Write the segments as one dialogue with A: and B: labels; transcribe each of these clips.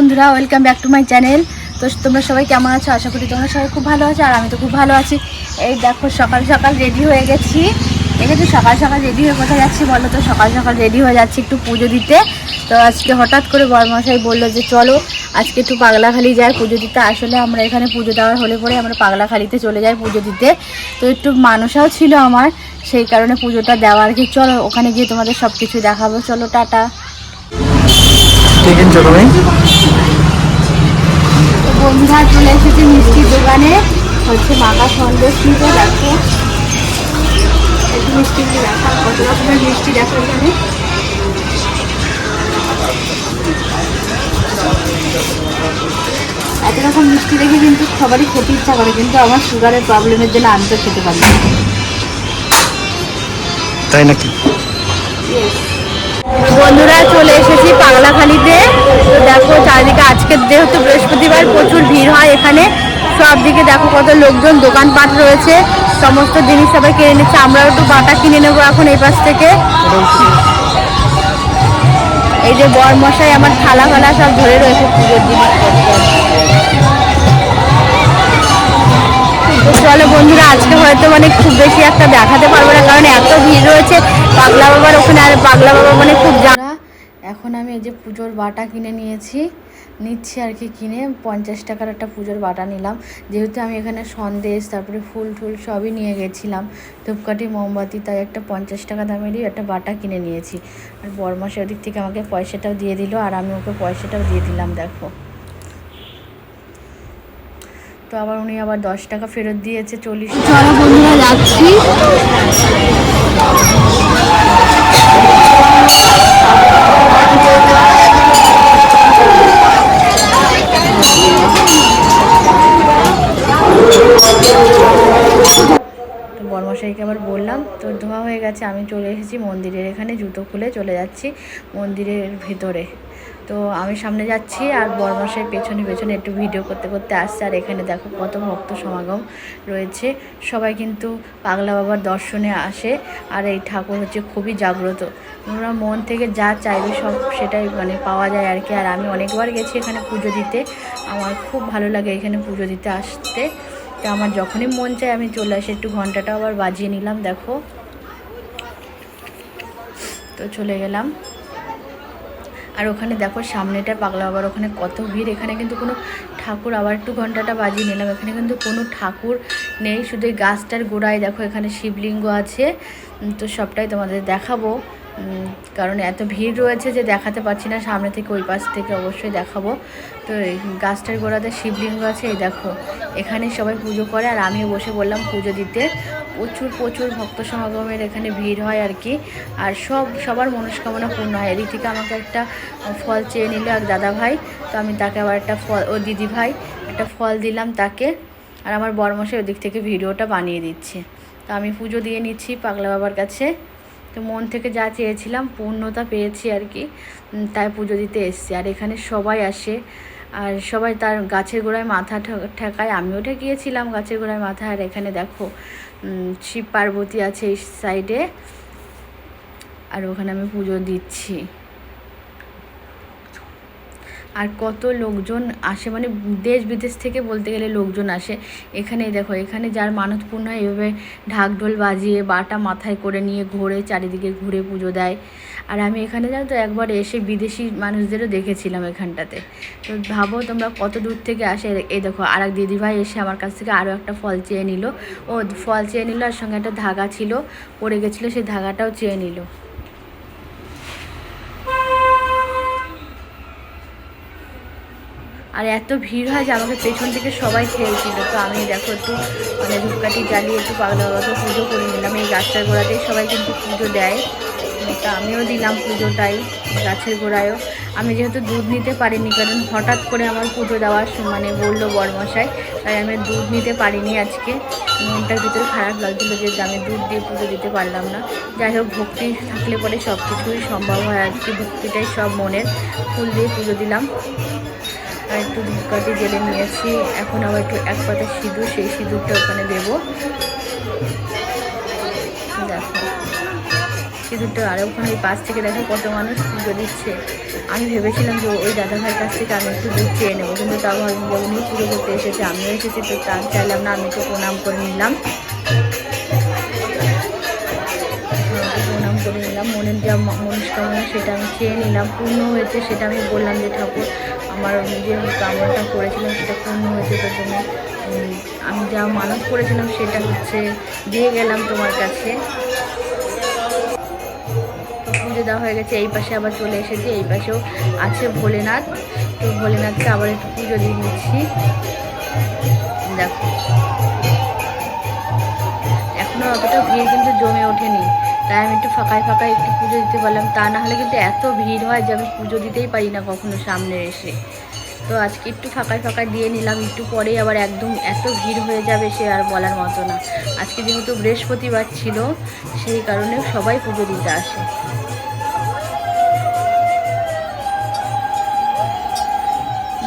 A: বন্ধুরা welcome back to my channel তো তোমরা সবাই কেমন আছো? আশা করি তোমরা সবাই খুব ভালো আছো আর আমি তো খুব ভালো আছি। এই দেখো, সকাল সকাল রেডি হয়ে গেছি। দেখেছি? সকাল সকাল রেডি হয়ে কোথায় যাচ্ছি বলো তো? সকাল সকাল রেডি হয়ে যাচ্ছি একটু পুজো দিতে। তো আজকে হঠাৎ করে বরমশাই বলল যে, চলো, আজকে একটু পাগলাখালি যাই পুজো দিতে। আসলে আমরা এখানে পুজো দেওয়ার হলে পরে আমরা পাগলাখালিতে চলে যাই পুজো দিতে। তো একটু মানুষও ছিল আমার, সেই কারণে পুজোটা দেওয়া আর কি চলো, ওখানে গিয়ে তোমাদের সব কিছু দেখাবো। চলো, টাটা।
B: কি কিনছো তুমি
A: তো বন্ধুরা চলে এসেছে মিষ্টির দোকানে। হচ্ছে মাখা সন্দেশ নিতে দেখো একটু মিষ্টি নিয়ে দেখা কত রকমের মিষ্টি দেখো এখানে। এত রকম মিষ্টি দেখে কিন্তু সবারই খেতে ইচ্ছা করে কিন্তু আমার সুগারের প্রবলেমের জন্য আমি তো খেতে পারি
B: তাই নাকি?
A: বন্ধুরা, চলে এসেছি পাগলাখালিতে। তো দেখো, চারিদিকে আজকের যেহেতু বৃহস্পতিবার প্রচুর ভিড় হয় এখানে সব দিকে দেখো কত লোকজন, দোকানপাট রয়েছে, সমস্ত জিনিস সবাই কিনে নিচ্ছে। আমরাও একটু বাটা কিনে নেব এখন এই পাশ থেকে। এই যে বর মশাই আমার থালা ফালা সব ধরে রয়েছে পুজোর জিনিসপত্র। চলো বন্ধুরা, আজকে হয়তো মানে খুব বেশি একটা দেখাতে পারব না, কারণ এত ভিড় রয়েছে, পাগলা বাবার ওখানে আর পাগলা বাবা মানে খুব এখন আমি এই যে পুজোর বাটা কিনে নিয়েছি, নিচ্ছি আর কি কিনে, পঞ্চাশ টাকার একটা পুজোর বাটা নিলাম। যেহেতু আমি এখানে সন্দেশ, তারপরে ফুল টুল সবই নিয়ে গেছিলাম, ধূপকাঠি, মোমবাতি, তাই একটা পঞ্চাশ টাকা দামেরই একটা বাটা কিনে নিয়েছি। আর বরমাসে ওদিক থেকে আমাকে পয়সাটাও দিয়ে দিল, আর আমি ওকে পয়সাটাও দিয়ে দিলাম, দেখো। তো আবার উনি আবার দশ টাকা ফেরত দিয়েছে চল্লিশ চলো বন্ধুরা যাচ্ছি। মন্দিরের এখানে জুতো খুলে চলে যাচ্ছি মন্দিরের ভেতরে। তো আমি সামনে যাচ্ছি আর বর্মশাই পেছনে পেছনে একটু ভিডিও করতে করতে আসছে। আর এখানে দেখো কত ভক্ত সমাগম রয়েছে। সবাই কিন্তু পাগলা বাবার দর্শনে আসে আর এই ঠাকুর হচ্ছে খুবই জাগ্রত। তোমরা মন থেকে যা চাইবে সব সেটাই মানে পাওয়া যায় আর কি। আর আমি অনেকবার গেছি এখানে পুজো দিতে। আমার খুব ভালো লাগে এখানে পুজো দিতে আসতে। তো আমার যখনই মন চায় আমি চলে আসি। একটু ঘন্টাটা আবার বাজিয়ে নিলাম, দেখো। তো চলে গেলাম। আর ওখানে দেখো সামনেটা পাগলা বাবার ওখানে কত ভিড়। এখানে কিন্তু কোনো ঠাকুর, আবার একটু ঘন্টাটা বাজিয়ে নিলাম। এখানে কিন্তু কোনো ঠাকুর নেই, শুধু এই গাছটার গোড়ায় দেখো এখানে শিবলিঙ্গ আছে। তো সবটাই তোমাদের দেখাবো। কারণ এত ভিড় রয়েছে যে দেখাতে পারছি না। সামনে থেকে, ওই পাশ থেকে অবশ্যই দেখাবো। তো এই গাছটার গোড়াতে শিবলিঙ্গ আছে, এই দেখো। এখানে সবাই পুজো করে, আর আমিও বসে বললাম পুজো দিতে। প্রচুর প্রচুর ভক্ত সমাগমের এখানে ভিড় হয় আর কি। আর সব, সবার মনস্কামনা পূর্ণ হয়। এদিক থেকে আমাকে একটা ফল চেয়ে নিল, এক দাদা ভাই তো আমি তাকে আবার একটা ফল, ও দিদি ভাই একটা ফল দিলাম তাকে। আর আমার বরমশাই ওদিক থেকে ভিডিওটা বানিয়ে দিচ্ছে। তো আমি পুজো দিয়ে নিচ্ছি পাগলা বাবার কাছে। তো মন থেকে যা চেয়েছিলাম, পূর্ণতা পেয়েছি আর কি। তাই পুজো দিতে এসছি। আর এখানে সবাই আসে। আর সবাই তার গাছের গোড়ায় মাথা ঠেকায়। আমিও ঠেকিয়েছিলাম গাছের গোড়ায় মাথা। আর এখানে দেখো শিব পার্বতী আছে এই সাইডে আর ওখানে আমি পুজো দিচ্ছি। আর কত লোকজন আসে মানে দেশ বিদেশ থেকে বলতে গেলে লোকজন আসে। এখানে দেখো, এখানে যার মানত পূর্ণ হয় এভাবে ঢাক ঢোল বাজিয়ে, বাটা মাথায় করে নিয়ে ঘোরে, চারিদিকে ঘুরে পুজো দেয়। আর আমি এখানে জানো তো, একবার এসে বিদেশি মানুষদেরও দেখেছিলাম এখানটাতে। তো ভাবো তোমরা কত দূর থেকে আসে। এই দেখো আর এক দিদিভাই এসে আমার কাছ থেকে আরও একটা ফল চেয়ে নিল। ও ফল চেয়ে নিল, আর সঙ্গে একটা ধাগা ছিল, পড়ে গেছিল, সেই ধাগাটাও চেয়ে নিল। আর এত ভিড় হয় যে আমাকে পেছন থেকে সবাই খেয়েছিল তো আমি দেখো একটু মানে ধূপকাঠি জ্বালিয়ে একটু পাগলা বাবাকে পুজো করে নিলাম। এই গাছটার গোড়াতেই সবাই কিন্তু পুজো দেয়। তা আমিও দিলাম পুজোটাই গাছের গোড়ায়ও। আমি যেহেতু দুধ নিতে পারিনি, কারণ হঠাৎ করে আমার পুজো দেওয়ার মানে বলল বড়মশাই তাই আমি দুধ নিতে পারিনি আজকে। মনটার ভিতরে খারাপ লাগছিল যে আমি দুধ দিয়ে পুজো দিতে পারলাম না। যাই হোক, ভক্তি থাকলে পরে সব কিছুই সম্ভব হয় আজকে। ভক্তিটাই সব মনের ফুল দিয়ে পুজো দিলাম। একটু ধূপকাঠি জেলে নিয়েছি। এখন আবার একটু এক পাতা সিঁদুর, সেই সিঁদুরটা ওখানে দেবো। দেখো, সিঁদুরটা আর ওখানে ওই পাশ থেকে দেখো কত মানুষ পুজো দিচ্ছে। আমি ভেবেছিলাম যে ওই দাদা ভাইয়ের কাছ থেকে আমি একটু দুধ চেয়ে নেব, কিন্তু তাও আমি বলিনি, পুজো করতে এসেছে, আমিও এসেছি, তো তা চাইলাম না, আমি তো প্রণাম করে নিলাম। নিলাম, মনের যা মনস্কামনা সেটা আমি চেয়ে নিলাম, পূর্ণ হয়েছে সেটা আমি বললাম যে, ঠাকুর, আমার যে কামনাটা করেছিলাম সেটা পূর্ণ হয়েছে তো তুমি আমি যা মানত করেছিলাম সেটা হচ্ছে দিয়ে গেলাম তোমার কাছে। পুজো দেওয়া হয়ে গেছে, এই পাশে আবার চলে এসেছে, এই পাশেও আছে ভোলেনাথ। তো ভোলেনাথকে আবার একটু পুজো দিয়ে দিচ্ছি। দেখো। এখনও অতটা ভিড় কিন্তু জমে ওঠেনি। তাই আমি একটু ফাঁকায় ফাঁকায় একটু পুজো দিতে পারলাম। তা না হলে কিন্তু এত ভিড় হয় যে আমি পুজো দিতেই পারি না কখনো সামনে এসে। তো আজকে একটু ফাঁকায় ফাঁকায় দিয়ে নিলাম, একটু পরেই আবার একদম এত ভিড় হয়ে যাবে সে আর বলার মতো না। আজকে যেহেতু বৃহস্পতিবার ছিল, সেই কারণে সবাই পুজো দিতে আসে।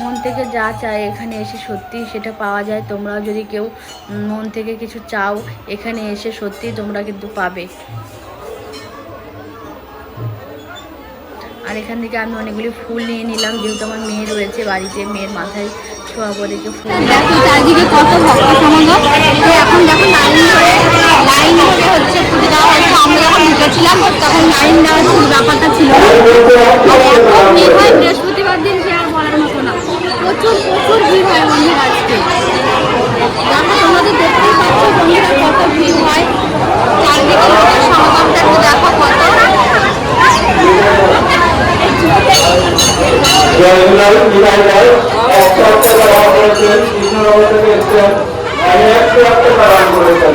A: মন থেকে যা চায় এখানে এসে সত্যি সেটা পাওয়া যায়। তোমরাও যদি কেউ মন থেকে কিছু চাও, এখানে এসে সত্যি তোমরা কিন্তু পাবে। আর এখান থেকে আমি অনেকগুলি ফুল নিয়ে নিলাম যেহেতু আমার মেয়ে রয়েছে বাড়িতে মেয়ের মাথায় ছোঁয়াবো রেখে ফুল
C: দেখো চারদিকে কত ভক্ত সমাগম। এখন দেখো লাইন ধরে লাইন ধরে হচ্ছে পুজো দেওয়া হচ্ছে আমরা যখন ঢুকেছিলাম তখন লাইন দেওয়ার ব্যাপারটা ছিল আর এখন মেয়ে হয় বৃহস্পতিবার দিন সে আর বলার মতো না প্রচুর প্রচুর ভিড় হয় বন্ধুরা আজকে দেখো তোমাদের দেখতেই পাচ্ছ বন্ধুরা কত ভিড় হয় চারদিকে লোকের সমাগমটা একটু দেখো কত
D: জয়গুলাল বিধায়ক একশো একটা পালন করেছেন কৃষ্ণনগর থেকে এসছেন একটা পালন করেছেন।